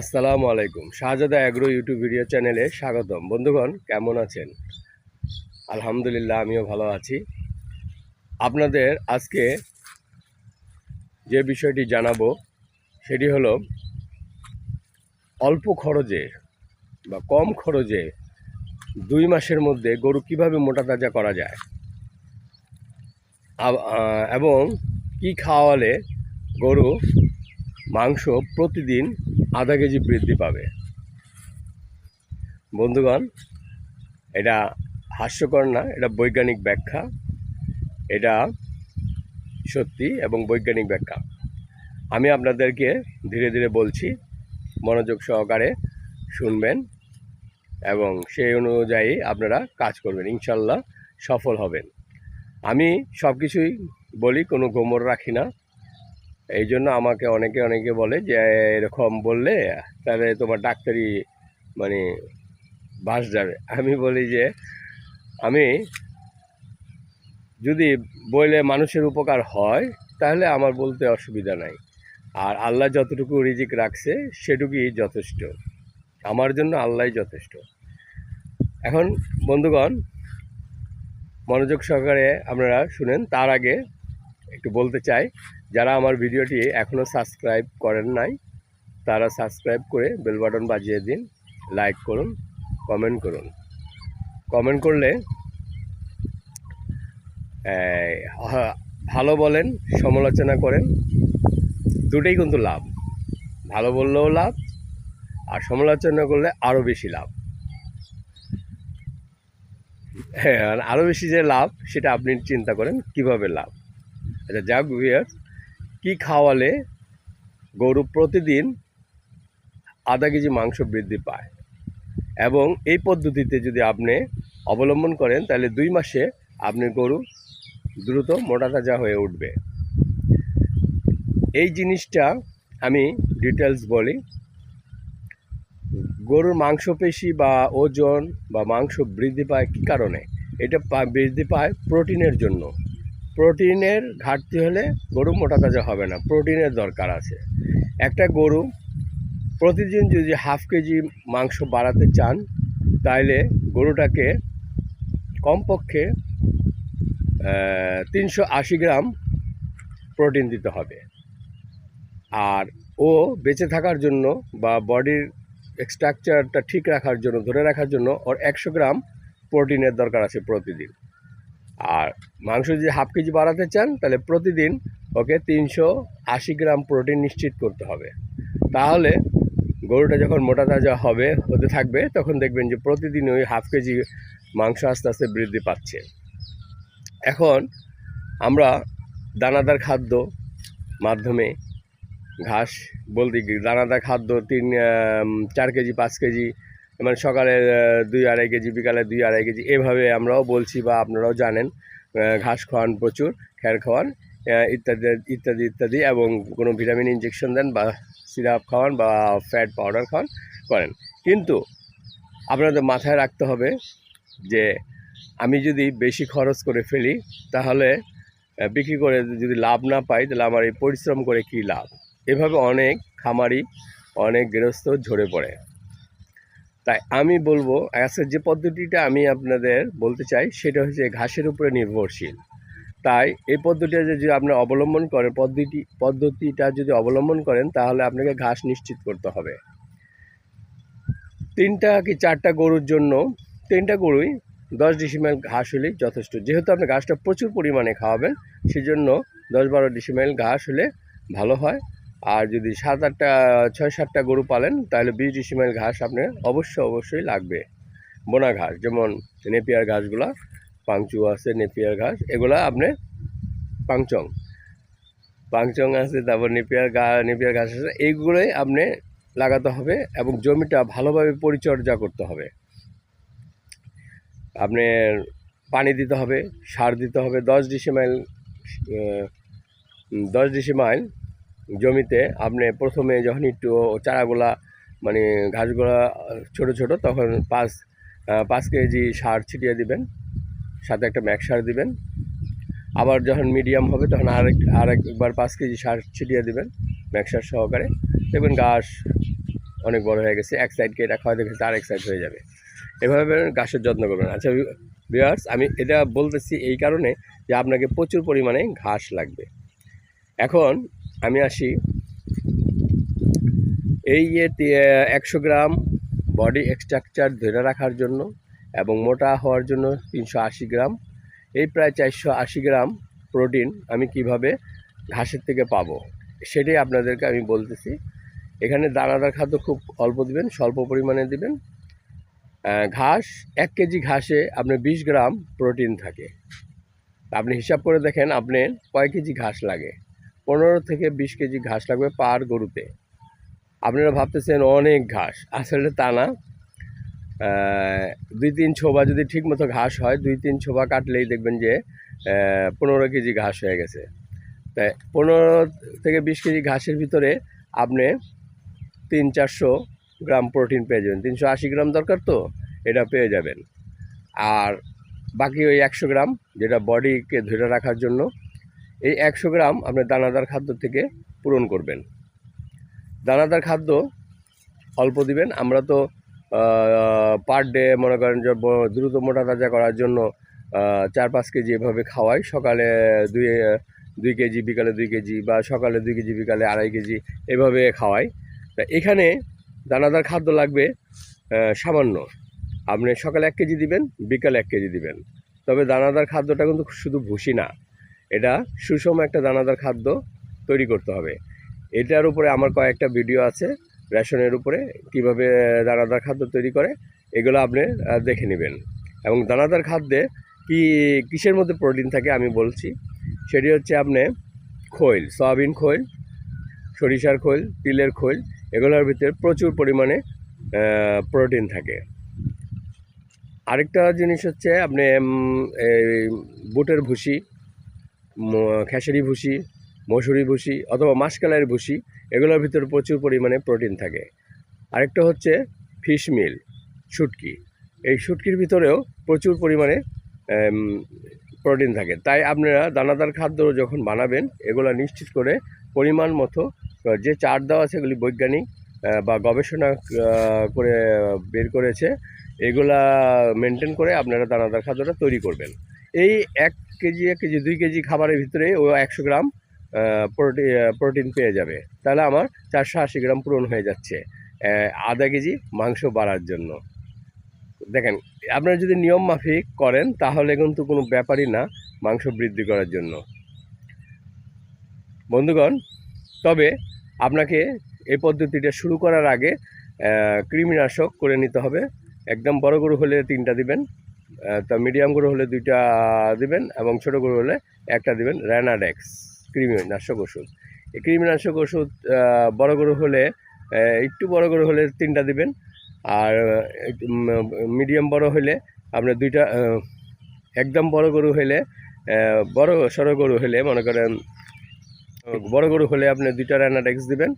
আসসালামু আলাইকুম। শাহজাদা agro YouTube video চ্যানেলে স্বাগতম। বন্ধুগণ, কেমন আছেন? আলহামদুলিল্লাহ, আমিও ভালো আছি। আপনাদের আজকে যে বিষয়টি জানাব, সেটি হলো অল্প খরচে বা কম খরচে দুই মাসের মধ্যে গরু কীভাবে মোটা তাজা করা যায় এবং কি খাওয়ালে গরু মাংস প্রতিদিন আধা কেজি বৃদ্ধি পাবে। বন্ধুগণ, এটা হাস্যকর না, এটা বৈজ্ঞানিক ব্যাখ্যা। এটা সত্যি এবং বৈজ্ঞানিক ব্যাখ্যা। আমি আপনাদেরকে ধীরে ধীরে বলছি, মনোযোগ সহকারে শুনবেন এবং সেই অনুযায়ী আপনারা কাজ করবেন, ইনশাল্লাহ সফল হবেন। আমি সব কিছুই বলি, কোনো গোমর রাখি না। এই জন্য আমাকে অনেকে অনেকে বলে যে, এরকম বললে তাহলে তোমার ডাক্তারি মানে বাস যাবে। আমি বলি যে, আমি যদি বইলে মানুষের উপকার হয়, তাহলে আমার বলতে অসুবিধা নাই। আর আল্লাহ যতটুকু রিজিক রাখছে, সেটুকুই যথেষ্ট। আমার জন্য আল্লাহই যথেষ্ট। এখন বন্ধুগণ, মনোযোগ সহকারে আপনারা শুনেন। তার আগে একটু বলতে চাই যারা আমার ভিডিওটি এখনও সাবস্ক্রাইব করেন নাই, তারা সাবস্ক্রাইব করে বেল বাটন বাজিয়ে দিন লাইক করুন কমেন্ট করুন। কমেন্ট করলে ভালো বলেন, সমালোচনা করেন, দুটোই কিন্তু লাভ। ভালো বললেও লাভ, আর সমালোচনা করলে আরও বেশি লাভ। হ্যাঁ আর আরও বেশি যে লাভ, সেটা আপনি চিন্তা করেন কীভাবে লাভ। আচ্ছা যাক ভিয়ার কি খাওয়ালে গরু প্রতিদিন আধা কেজি মাংস বৃদ্ধি পায়? এবং এই পদ্ধতিতে যদি আপনি অবলম্বন করেন, তাহলে দুই মাসে আপনার গরু দ্রুত মোটা তাজা হয়ে উঠবে। এই জিনিসটা আমি ডিটেলস বলি। গরুর মাংসপেশি বা ওজন বা মাংস বৃদ্ধি পায় কী কারণে? এটা বৃদ্ধি পায় প্রোটিনের জন্য। প্রোটিনের ঘাটতি হলে গরু মোটা তাজা হবে না, প্রোটিনের দরকার আছে। একটা গরু প্রতিদিন যদি হাফ কেজি মাংস বাড়াতে চান তাহলে গরুটাকে কমপক্ষে তিনশো আশি গ্রাম প্রোটিন দিতে হবে। আর ও বেঁচে থাকার জন্য বা বডির স্ট্রাকচারটা ঠিক রাখার জন্য, ধরে রাখার জন্য ওর একশো গ্রাম প্রোটিনের দরকার আছে প্রতিদিন। আর মাংস যদি হাফ কেজি বাড়াতে চান, তাহলে প্রতিদিন ওকে তিনশো আশি গ্রাম প্রোটিন নিশ্চিত করতে হবে। তাহলে গরুটা যখন মোটা তাজা হবে, হতে থাকবে, তখন দেখবেন যে প্রতিদিন ওই হাফ কেজি মাংস আস্তে আস্তে বৃদ্ধি পাচ্ছে। এখন আমরা দানাদার খাদ্য মাধ্যমে ঘাস বলতে দানাদার খাদ্য তিন চার কেজি, পাঁচ কেজি মানে সকালে দুই আড়াই কেজি, বিকালে দুই আড়াই কেজি, এভাবে আমরাও বলছি বা আপনারাও জানেন ঘাস খাওয়ান প্রচুর খ্যার খাওয়ান ইত্যাদি ইত্যাদি ইত্যাদি, এবং কোনো ভিটামিন ইঞ্জেকশন দেন বা সিরাপ খাওয়ান বা ফ্যাট পাউডার খাওয়ান করেন। কিন্তু আপনাদের মাথায় রাখতে হবে যে আমি যদি বেশি খরচ করে ফেলি, তাহলে বিক্রি করে যদি লাভ না পাই, তাহলে আমার এই পরিশ্রম করে কী লাভ? এভাবে অনেক খামারি, অনেক গৃহস্থ ঝরে পড়ে। তাই আমি বলব, আজকে যে পদ্ধতিটা আমি আপনাদের বলতে চাই, সেটা হচ্ছে ঘাসের উপরে নির্ভরশীল। তাই এই পদ্ধতিটা যদি আপনি অবলম্বন করেন, পদ্ধতি, পদ্ধতিটা যদি অবলম্বন করেন, তাহলে আপনাকে ঘাস নিশ্চিত করতে হবে। তিনটা কি চারটা গরুর জন্য, তিনটা গরুই দশ ডিসিমেল ঘাস হলেই যথেষ্ট। যেহেতু আপনি ঘাসটা প্রচুর পরিমাণে খাওয়াবেন, সেজন্য দশ বারো ডিসিমেল ঘাস হলে ভালো হয়। আর যদি সাত আটটা, ছয় সাতটা গরু পালেন, তাহলে বিশ ডিসিমেল ঘাস আপনার অবশ্যই অবশ্যই লাগবে। বোনা ঘাস, যেমন নেপিয়ার ঘাসগুলা, পাংচু আছে, নেপিয়ার ঘাস, এগুলা আপনি পাংচং। পাংচং আছে, তারপর নেপিয়ার গা নেপিয়ার ঘাস আছে, এইগুলোই আপনি লাগাতে হবে এবং জমিটা ভালোভাবে পরিচর্যা করতে হবে। আপনি পানি দিতে হবে, সার দিতে হবে, দশ ডিসিমাইল দশ ডিসিমাইল জমিতে আপনি প্রথমে যখন একটু চারাগুলা মানে ঘাসগুলা ছোট ছোট, তখন পাঁচ পাঁচ কেজি সার ছিটিয়ে দিবেন, সাথে একটা ম্যাক সার দিবেন। আবার যখন মিডিয়াম হবে, তখন আরেক, আরেকবার পাঁচ কেজি সার ছিটিয়ে দিবেন, ম্যাক সার সহকারে। দেখবেন ঘাস অনেক বড় হয়ে গেছে, এক সাইড কেটে খাওয়া দেখেছে আর এক সাইড হয়ে যাবে। এভাবে ঘাসের যত্ন করবেন। আচ্ছা বিয়ার্স আমি এটা বলতেছি এই কারণে যে আপনাকে প্রচুর পরিমাণে ঘাস লাগবে। এখন আমি আসি। এই যে একশো গ্রাম বডি এক্সট্রাকচার ধরে রাখার জন্য এবং মোটা হওয়ার জন্য তিনশো আশি গ্রাম, এই প্রায় চারশো আশি গ্রাম প্রোটিন আমি কীভাবে ঘাসের থেকে পাবো সেটাই আপনাদেরকে আমি বলতেছি। এখানে দানাদার খাদ্য খুব অল্প দিবেন, স্বল্প পরিমাণে দিবেন। ঘাস, এক কেজি ঘাসে আপনার বিশ গ্রাম প্রোটিন থাকে। আপনি হিসাব করে দেখেন, আপনি কয় কেজি ঘাস লাগে? পনেরো থেকে বিশ কেজি ঘাস লাগবে পার গরুতে। আপনারা ভাবতেছেন অনেক ঘাস, আসলে তা না। দুই তিন ছোবা যদি ঠিক মতো ঘাস হয়, দুই তিন ছোবা কাটলেই দেখবেন যে পনেরো কেজি ঘাস হয়ে গেছে। তাই পনেরো থেকে বিশ কেজি ঘাসের ভিতরে আপনি তিন চারশো গ্রাম প্রোটিন পেয়ে যাবেন। তিনশো আশি গ্রাম দরকার তো, এটা পেয়ে যাবেন। আর বাকি ওই একশো গ্রাম, যেটা বডিকে ধরে রাখার জন্য এই একশো গ্রাম আপনি দানাদার খাদ্য থেকে পূরণ করবেন। দানাদার খাদ্য অল্প দিবেন, আমরা তো পার ডে মনে করেন যে দ্রুত মোটা তাজা করার জন্য চার পাঁচ কেজি এভাবে খাওয়াই। সকালে দুই দুই কেজি, বিকালে দুই কেজি বা সকালে দুই কেজি, বিকালে আড়াই কেজি এভাবে খাওয়াই। তা এখানে দানাদার খাদ্য লাগবে সামান্য। আপনি সকালে এক কেজি দিবেন, বিকালে এক কেজি দিবেন। তবে দানাদার খাদ্যটা কিন্তু শুধু ভুসি না এটা সুষম একটা দানাদার খাদ্য তৈরি করতে হবে। এটার উপরে আমার কয়েকটা ভিডিও আছে, রেশনের উপরে, কীভাবে দানাদার খাদ্য তৈরি করে, এগুলো আপনি দেখে নেবেন। এবং দানাদার খাদ্যে কি, কিসের মধ্যে প্রোটিন থাকে আমি বলছি। সেটি হচ্ছে আপনি খৈল, সয়াবিন খৈল, সরিষার খৈল, তিলের খৈল, এগুলোর ভিতরে প্রচুর পরিমাণে প্রোটিন থাকে। আরেকটা জিনিস হচ্ছে আপনি বুটের ভুসি খেসারি ভুসি, মসুরি ভুসি অথবা মাসকালাইয়ের ভুসি, এগুলোর ভিতরে প্রচুর পরিমাণে প্রোটিন থাকে। আরেকটা হচ্ছে ফিশ মিল, শুটকি। এই শুটকির ভিতরেও প্রচুর পরিমাণে প্রোটিন থাকে। তাই আপনারা দানাদার খাদ্য যখন বানাবেন, এগুলো নিশ্চিত করে পরিমাণ মতো যে চার দেওয়া এগুলি বৈজ্ঞানিক বা গবেষণা করে বের করেছে, এগুলা মেনটেন করে আপনারা দানাদার খাদ্যটা তৈরি করবেন। এই এক কেজি, এক কেজি, দুই কেজি খাবারের ভিতরে ও একশো গ্রাম প্রোটিন পেয়ে যাবে। তাহলে আমার চারশো আশি গ্রাম পূরণ হয়ে যাচ্ছে আধা কেজি মাংস বাড়ার জন্য। দেখেন, আপনারা যদি নিয়ম মাফিক করেন, তাহলে কিন্তু কোনো ব্যাপারই না মাংস বৃদ্ধি করার জন্য। বন্ধুগণ, তবে আপনাকে এই পদ্ধতিটা শুরু করার আগে কৃমিনাশক করে নিতে হবে। একদম বড় গরু হলে তিনটা দিবেন। তা মিডিয়াম গরু হলে দুইটা দিবেন এবং ছোট গরু হলে একটা দিবেন র্যানাডেক্স কৃমিনাশক ওষুধ। এই কৃমিনাশক ওষুধ বড় গরু হলে একটু বড় গরু হলে তিনটা দিবেন আর মিডিয়াম বড় হলে আপনার দুইটা একদম বড় গরু হলে বড় সড়ো গরু হলে মনে করেন, বড় গরু হলে আপনি দুইটা র্যানাডেক্স দিবেন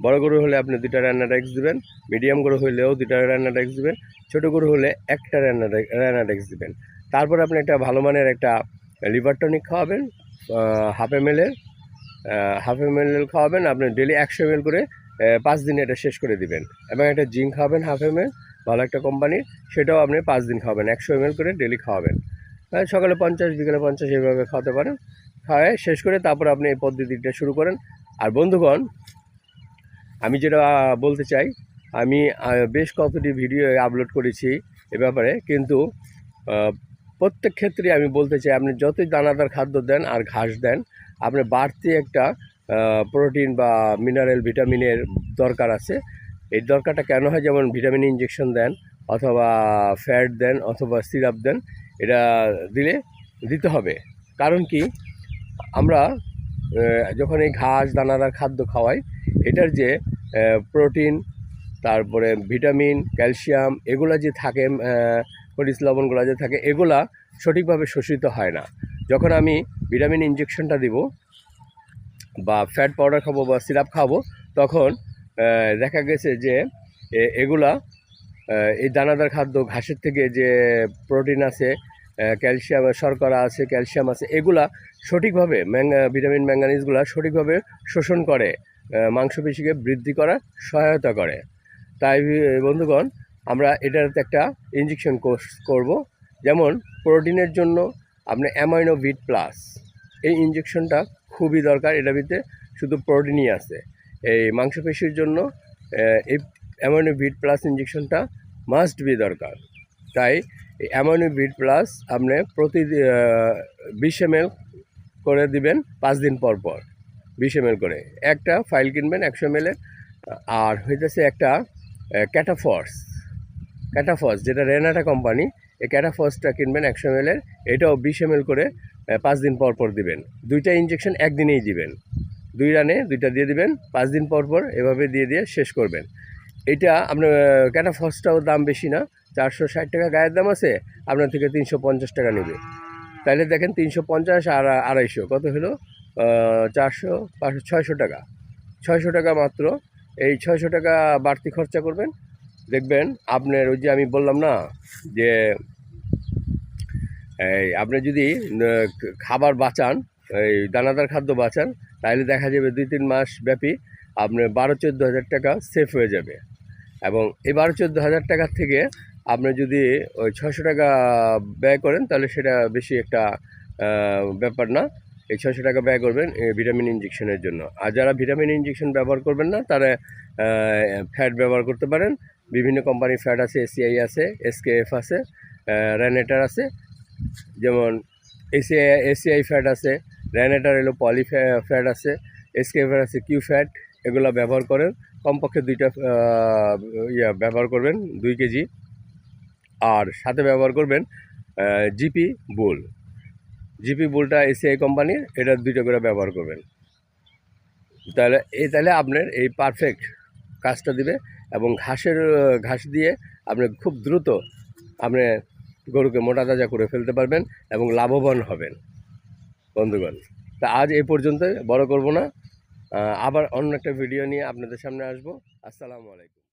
বড় গরু হলে আপনি দুইটা র্যানাডেক্স দিবেন মিডিয়াম গরু হলেও দুইটা র্যানাডেক্স দিবেন ছোট গরু হলে একটা র্যানাডেক্স র্যানাডেক্স দিবেন। তারপর আপনি একটা ভালো মানের একটা লিভার টনিক খাওয়াবেন হাফ এম এলের হাফ এম এল খাওয়াবেন আপনি ডেলি একশো এম করে পাঁচ দিনে এটা শেষ করে দিবেন। এবং একটা জিঙ্ক খাওয়াবেন হাফ এম এল ভালো একটা কোম্পানির সেটাও আপনি পাঁচ দিন খাওয়াবেন একশো এম করে ডেলি খাওয়াবেন। আহ, সকালে পঞ্চাশ বিকেলে পঞ্চাশ এইভাবে খাওয়াতে পারেন। খাওয়ায় শেষ করে তারপর আপনি এই পদ্ধতিটা শুরু করেন। আর বন্ধুগণ আমি যেটা বলতে চাই, আমি বেশ কতটি ভিডিও আপলোড করেছি এ ব্যাপারে, কিন্তু প্রত্যেক ক্ষেত্রে আমি বলতে চাই, আপনি যতই দানাদার খাদ্য দেন আর ঘাস দেন আপনি বাড়তি একটা প্রোটিন বা মিনারেল ভিটামিনের দরকার আছে। এই দরকারটা কেন হয়? যেমন ভিটামিন ইঞ্জেকশন দেন, অথবা ফ্যাট দেন, অথবা সিরাপ দেন, এটা দিলে, দিতে হবে। কারণ কি? আমরা যখন এই ঘাস, দানাদার খাদ্য খাওয়াই এটার যে প্রোটিন, তারপরে ভিটামিন, ক্যালসিয়াম, এগুলো যে থাকে খনিজ লবণগুলো যে থাকে, এগুলা সঠিকভাবে শোষিত হয় না। যখন আমি ভিটামিন ইঞ্জেকশনটা দিব বা ফ্যাট পাউডার খাব বা সিরাপ খাব, তখন দেখা গেছে যে এগুলা এই দানাদার খাদ্য, ঘাসের থেকে যে প্রোটিন আছে ক্যালসিয়াম, শর্করা আছে, ক্যালসিয়াম আছে, এগুলা সঠিকভাবে ম্যাঙ্গা ভিটামিন ম্যাঙ্গানিজগুলা সঠিকভাবে শোষণ করে। মাংসপেশিকে বৃদ্ধি করার সহায়তা করে। তাই বন্ধুগণ, আমরা এটাতে একটা ইঞ্জেকশন কোর্স করব। যেমন প্রোটিনের জন্য আপনার অ্যামাইনো ভিট প্লাস এই ইঞ্জেকশনটা খুবই দরকার, এটা ভিতরে শুধু প্রোটিনই আছে। এই মাংসপেশির জন্য এই অ্যামাইনো প্লাস ইঞ্জেকশনটা মাস্ট বি দরকার। তাই অ্যামাইনো ভিট প্লাস আপনি প্রতি বিশ এম করে দিবেন পাঁচ দিন পর পর। বিশ এম করে। একটা ফাইল কিনবেন একশো এম আর হইতেছে একটা ক্যাটাফর্স ক্যাটাফর্স যেটা রেনাটা কোম্পানি এই ক্যাটাফর্সটা কিনবেন একশো এম এটাও বিশ এম করে পাঁচ দিন পর পর দিবেন। দুইটা ইঞ্জেকশন একদিনেই দিবেন। দুই রানে দুইটা দিয়ে দিবেন, পাঁচ দিন পর পর এভাবে দিয়ে দিয়ে শেষ করবেন। এটা আপনার ক্যাটাফর্সটাও দাম বেশি না, চারশো ষাট টাকা গায়ের দাম আছে, আপনার থেকে তিনশো পঞ্চাশ টাকা নেবে। তাহলে দেখেন তিনশো পঞ্চাশ আর আড়াইশো, কত হলো? চারশো, পাঁচশো, ছয়শো টাকা। ছয়শো টাকা মাত্র। এই ছয়শো টাকা বাড়তি খরচা করবেন। দেখবেন আপনার ওই যে আমি বললাম না, যে এই আপনি যদি খাবার বাঁচান, এই দানাদার খাদ্য বাঁচান, তাহলে দেখা যাবে দুই তিন মাস ব্যাপী আপনার বারো, চোদ্দ হাজার টাকা সেফ হয়ে যাবে। এবং এই বারো, চোদ্দ হাজার টাকার থেকে আপনি যদি ওই ছশো টাকা ব্যয় করেন, তাহলে সেটা বেশি একটা ব্যাপার না। এই ছশো টাকা ব্যয় করবেন ভিটামিন ইঞ্জেকশনের জন্য। আর যারা ভিটামিন ইঞ্জেকশন ব্যবহার করবেন না, তারা ফ্যাট ব্যবহার করতে পারেন। বিভিন্ন কোম্পানির ফ্যাট আছে এসিআই আছে এসকেএফ আছে র্যানেটার আছে, যেমন এসিআই এসিআই ফ্যাট আছে র্যানেটার এলো পলি ফ্যাট আছে এসকেএফ আছে কিউ ফ্যাট এগুলো ব্যবহার করেন। কমপক্ষে দুইটা ইয়া ব্যবহার করবেন, দুই কেজি। আর সাথে ব্যবহার করবেন জিপি বুল জিপি বুলটা এসিআই কোম্পানির এটা দুইটা করে ব্যবহার করবেন। তাহলে এই তাহলে আপনার এই পারফেক্ট কাজটা দিবে এবং ঘাসের, ঘাস দিয়ে আপনি খুব দ্রুত আপনি গরুকে মোটা তাজা করে ফেলতে পারবেন এবং লাভবান হবেন। বন্ধুগণ, তা আজ এই পর্যন্ত বড় করব না। আবার অন্য একটা ভিডিও নিয়ে আপনাদের সামনে আসব। আসসালামু আলাইকুম।